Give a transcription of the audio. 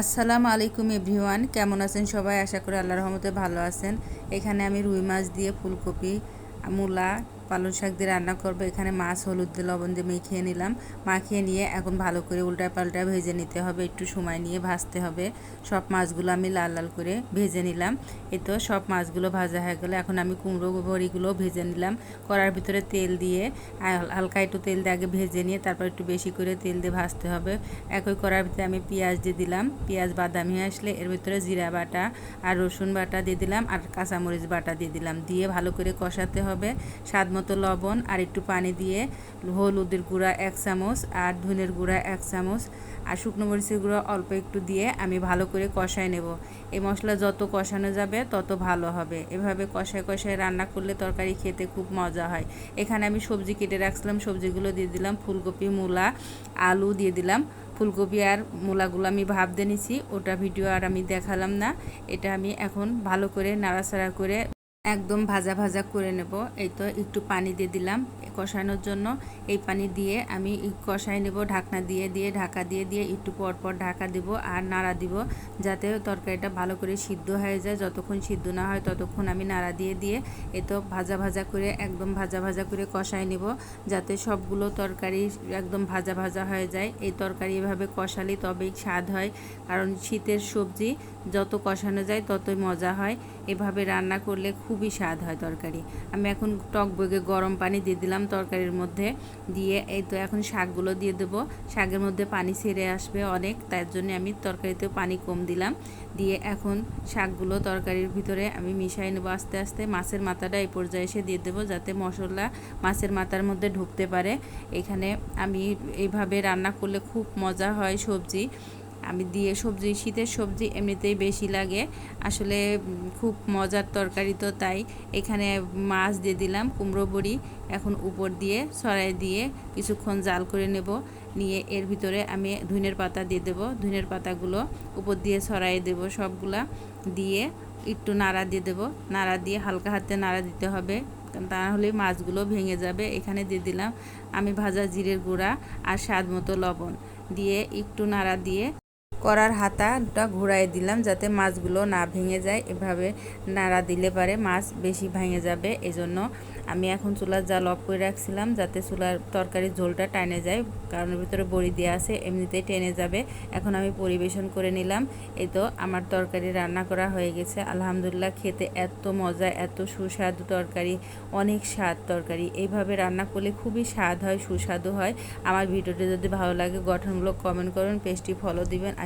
আসসালামু আলাইকুম এভরিওয়ান, কেমন আছেন সবাই? আশা করি আল্লাহর রহমতে ভালো আছেন। এখানে আমি রুই মাছ দিয়ে ফুলকপি, মূলা পালং শাক দিয়ে রান্না করব। এখানে মাছ, হলুদ দিয়ে লবণ দিয়ে মেখিয়ে নিলাম। মাখিয়ে নিয়ে এখন ভালো করে উল্টা পাল্টা ভেজে নিতে হবে। একটু সময় নিয়ে ভাজতে হবে। সব মাছগুলো আমি লাল লাল করে ভেজে নিলাম। এই তো সব মাছগুলো ভাজা হয়ে গেলো। এখন আমি কুমড়ো বড়িগুলো ভেজে নিলাম। কড়ার ভিতরে তেল দিয়ে হালকা একটু তেল দিয়ে আগে ভেজে নিয়ে তারপর একটু বেশি করে তেল দিয়ে ভাজতে হবে। একই কড়ার ভিতরে আমি পেঁয়াজ দিয়ে দিলাম। পেঁয়াজ, বাদামি আসলে এর ভিতরে জিরা বাটা আর রসুন বাটা দিয়ে দিলাম আর কাঁচামরিচ বাটা দিয়ে দিলাম। দিয়ে ভালো করে কষাতে হবে। স্বাদ মতো লবণ আর একটু পানি দিয়ে হলুদের গুঁড়া এক চামচ আর ধনের গুঁড়া এক চামচ আর শুকনো মরিচের গুঁড়ো অল্প একটু দিয়ে আমি ভালো করে কষায় নেব। এই মশলা যত কষানো যাবে, তত ভালো হবে। এভাবে কষায় কষায় রান্না করলে তরকারি খেতে খুব মজা হয়। এখানে আমি সবজি কেটে রাখছিলাম, সবজিগুলো দিয়ে দিলাম, ফুলকপি, মূলা, আলু দিয়ে দিলাম। ফুলকপি আর মূলাগুলো আমি ভাব দিয়ে নিছি, ওটা ভিডিও আর আমি দেখালাম না। এটা আমি এখন ভালো করে নাড়াচাড়া করে একদম ভাজা ভাজা করে নেব। এই তো একটু পানি দিয়ে দিলাম। কষানোর জন্য এই পানি দিয়ে আমি কষাই নেব, ঢাকনা দিয়ে দিয়ে, ঢাকা দিয়ে দিয়ে একটু পর পর ঢাকা দিব আর নাড়া দিব যাতে তরকারিটা ভালো করে সিদ্ধ হয়ে যায়। যতক্ষণ সিদ্ধ না হয় ততক্ষণ আমি নাড়া দিয়ে দিয়ে এ তো ভাজা ভাজা করে একদম ভাজা ভাজা করে কষাই নেব যাতে সবগুলো তরকারি একদম ভাজা ভাজা হয়ে যায়। এই তরকারি এভাবে কষালে তবেই স্বাদ হয়। কারণ শীতের সবজি যত কষানো যায় ততই মজা হয়। এভাবে রান্না করলে খুবই স্বাদ হয় তরকারি। আমি এখন টক বগে গরম পানি দিয়ে দিলাম তরকারির মধ্যে। দিয়ে এই তো এখন শাকগুলো দিয়ে দেবো। শাকের মধ্যে পানি ছেড়ে আসবে অনেক, তার জন্য আমি তরকারিতে পানি কম দিলাম। দিয়ে এখন শাকগুলো তরকারির ভিতরে আমি মিশাই নেব আস্তে আস্তে। মাছের মাথাটা এই পর্যায়ে এসে দিয়ে দেবো যাতে মশলা মাছের মাথার মধ্যে ঢুকতে পারে। এখানে আমি এইভাবে রান্না করলে খুব মজা হয় সবজি। আমি দিয়ে সবজি, শীতের সবজি এমনিতেই বেশি লাগে। আসলে খুব মজার তরকারি তো তাই। এখানে মাছ দিয়ে দিলাম, কুমড়ো বড়ি, এখন উপর দিয়ে ছড়াই দিয়ে কিছুক্ষণ জাল করে নেব। নিয়ে এর ভিতরে আমি ধুনের পাতা দিয়ে দেব। ধুনের পাতাগুলো উপর দিয়ে ছড়াই দেব সবগুলা। দিয়ে একটু নাড়া দিয়ে দেবো। নাড়া দিয়ে হালকা হাতে নাড়া দিতে হবে। তাহলে মাছগুলো ভেঙে যাবে। এখানে দিয়ে দিলাম আমি ভাজা জিরের গুঁড়া আর স্বাদ মতো লবণ। দিয়ে একটু নাড়া দিয়ে করার হাতাটা ঘুরাই দিলাম যাতে মাছগুলো না ভেঙে যায়। এভাবে নাড়া দিলে পারে মাছ বেশি ভেঙে যাবে। এজন্য আমি এখন চুলার জাল অফ করে রাখছিলাম যাতে চুলার তরকারির ঝোলটা টানে যায়। কারণ ভিতরে বড়ি দেওয়া আছে, এমনিতেই টেনে যাবে। এখন আমি পরিবেশন করে নিলাম। এই তো আমার তরকারি রান্না করা হয়ে গেছে। আলহামদুলিল্লাহ খেতে এত মজা, এত সুস্বাদু তরকারি, অনেক স্বাদ তরকারি। এইভাবে রান্না করলে খুবই স্বাদ হয়, সুস্বাদু হয়। আমার ভিডিওটি যদি ভালো লাগে, গঠনমূলক কমেন্ট করুন, পেজটি ফলো দিবেন।